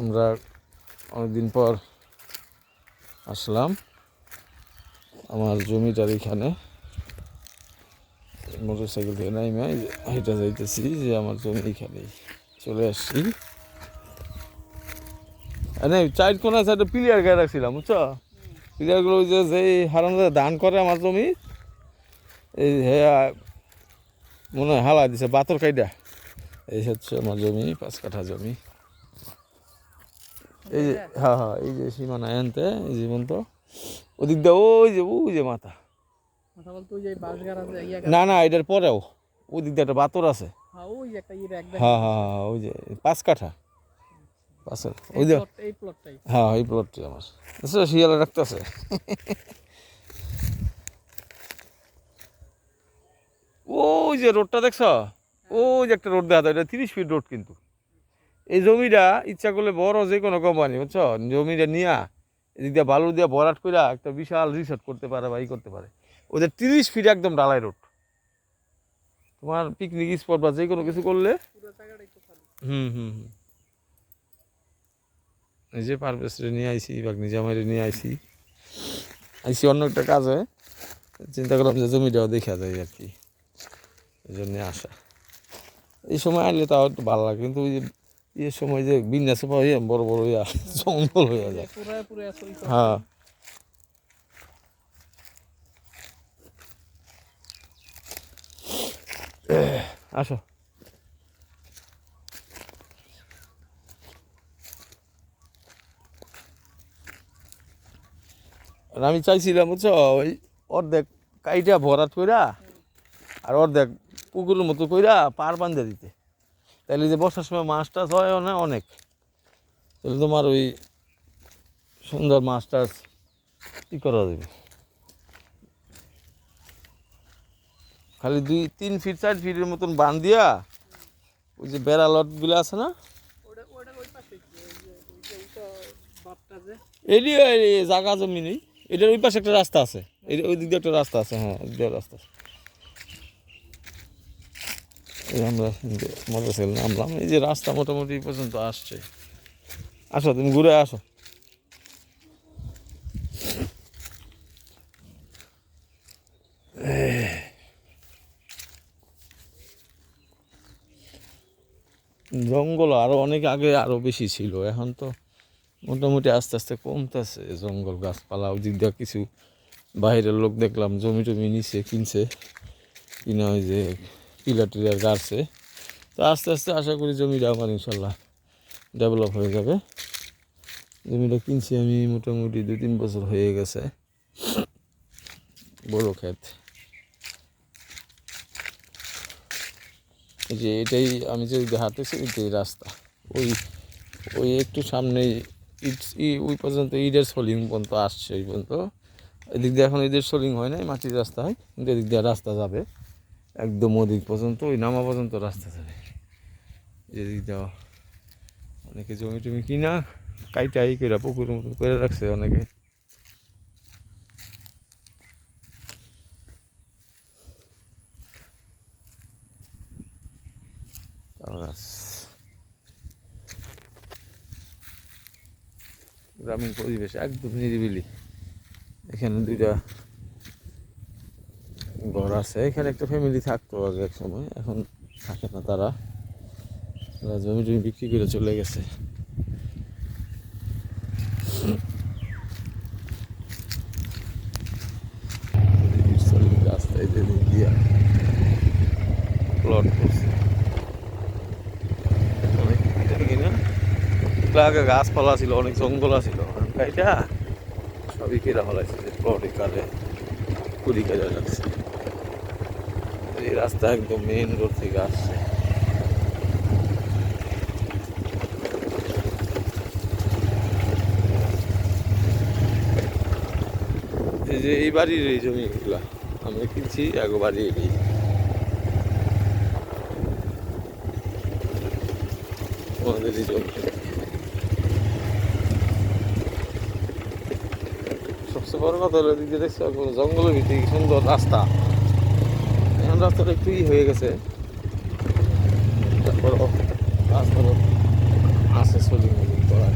আমরা অনেকদিন পর আসলাম আমার জমিটার এখানে। মোটর সাইকেল থেকে নাইমে হেঁটে যাইতেছি যে আমার জমি এখানেই চলে আসছি। আরে চার কোনা সাইডে প্লেয়ার গায়ে রাখছিলাম, বুঝছ? প্লেয়ারগুলো ওই যে যে হারাম ধান করে আমার জমি, এই হ্যাঁ মনে হয় হালা দিছে, বাতর কাইডা এই হচ্ছে আমার জমি, পাঁচ কাঠা জমি। এই যে হ্যাঁ হ্যাঁ এই যে সীমানা এনতে এই জীবন তো ওদিক দিয়ে ওই যে ওই যে মাথা। না না এটার পরেও। ওদিক দিয়ে একটা বাতর আছে। হ্যাঁ হ্যাঁ হ্যাঁ হ্যাঁ ওই যে পাঁচ কাঠা। ওই যে হ্যাঁ এই প্লটটি আমার। আচ্ছা শিয়ালে রাখতেছে ওই যে রোডটা দেখছ? ওই যে একটা রোড দেখা যায় এটা তিরিশ ফিট রোড কিন্তু। এই জমিটা ইচ্ছা করলে বড় যে কোনো কোম্পানি বুঝছ? জমিটা নিয়া এদিক দিয়ে বালু দিয়ে ভরাট করে একটা বিশাল রিসোর্ট করতে পারে বা ই করতে পারে। ওদের তিরিশ ফিট একদম ডালাই রোড তোমার পিকনিক স্পট বা যে কোনো কিছু করলে হুম হুম হুম। যে পারভেসরে নিয়ে আইসি বা নিজামাইরে নিয়ে আইসি আইসি অন্য একটা কাজ। হয় চিন্তা করলাম যে জমিটাও দেখা যায় আর কি। এই জন্যে আসা। এই সময় আইলে তাও একটু ভালো লাগে কিন্তু ওই যে ইয়ের সময় যে বিন্যাসে পাওয়া বড় বড় ইয়া জঙ্গল হয়ে যায়। হ্যাঁ। আসো। আর আমি চাইছিলাম বুঝছ ওই অর্ধেক কাইটা ভরাট কইরা আর অর্ধেক পুকুরের মতো কইরা পার বান্ধে দিতে। তাহলে যে বর্ষার সময় মাছ টাছ হয় না অনেক। তাহলে তোমার ওই সুন্দর মাছ টাছ ই করা যাবে। খালি দুই তিন ফিট চার ফিটের মতন বান দিয়া ওই যে বেড়া লটগুলো আছে না? এটি জায়গা জমি নেই। এটার ওই পাশে একটা রাস্তা আছে। এই ওই দিক দিয়ে একটা রাস্তা আছে হ্যাঁ ওই রাস্তা আছে। এই আমরা মোটর সাইকেল নামলাম, এই যে রাস্তা মোটামুটি পর্যন্ত আসছে। আসো, তুমি ঘুরে আসো। জঙ্গল আরও অনেক আগে আরও বেশি ছিল, এখন তো মোটামুটি আস্তে আস্তে কমতেছে। জঙ্গল, গাছপালা, ওদিক দিয়ে কিছু বাইরের লোক দেখলাম, জমি টমি নিছে, কিনছে। কিনা ওই যে পিলার টিলার গাড়ছে তো আস্তে আস্তে আশা করি জমিটা আমার ইনশাল্লাহ ডেভেলপ হয়ে যাবে। জমিটা কিনছি আমি মোটামুটি দু তিন বছর হয়ে গেছে। বড় ক্ষেত। এই যে এটাই আমি যে হাঁটেছি এটাই রাস্তা। ওই ওই একটু সামনেই ইট ই- ওই পর্যন্ত ইটের সোলিং পর্যন্ত আসছে ওই পর্যন্ত। এদিক দিয়ে এখন ইটের সোলিং হয় নাই, মাটির রাস্তা হয়, কিন্তু এদিক দিয়ে রাস্তা যাবে। একদম ওদিক পর্যন্ত, ওই নামা পর্যন্ত রাস্তা যাবে এদিক দেওয়া অনেকে জমি টমি কিনা কাইটাই করে পুকুর মতো করে রাখছে অনেকে। গ্রামীণ পরিবেশ একদম নিরিবিলি। এখানে দুইটা আছে, এখানে একটা ফ্যামিলি থাকতো আগে এক সময়, এখন থাকে না তারা। তারা জমি টমি বিক্রি করে চলে গেছে। রাস্তায় প্লট করছে। আগে গাছপালা ছিল, অনেক জঙ্গল ছিল। এটা সবই কেরা ফলাইছে প্লটে কালে কুড়ি কাজে লাগছে এই রাস্তা একদম মেইন রোড থেকে আসছে। এই যে এই বাড়ির এই জমিগুলা আমি কিনছি এক বাড়ি এই আমাদের এই জমি। সবচেয়ে বড় কথা হলো দিকে দেখছ জঙ্গলের ভিতরে সুন্দর রাস্তা। রাস্তাটা একটু ই হয়ে গেছে। তারপর রাস্তা আছে চলি করা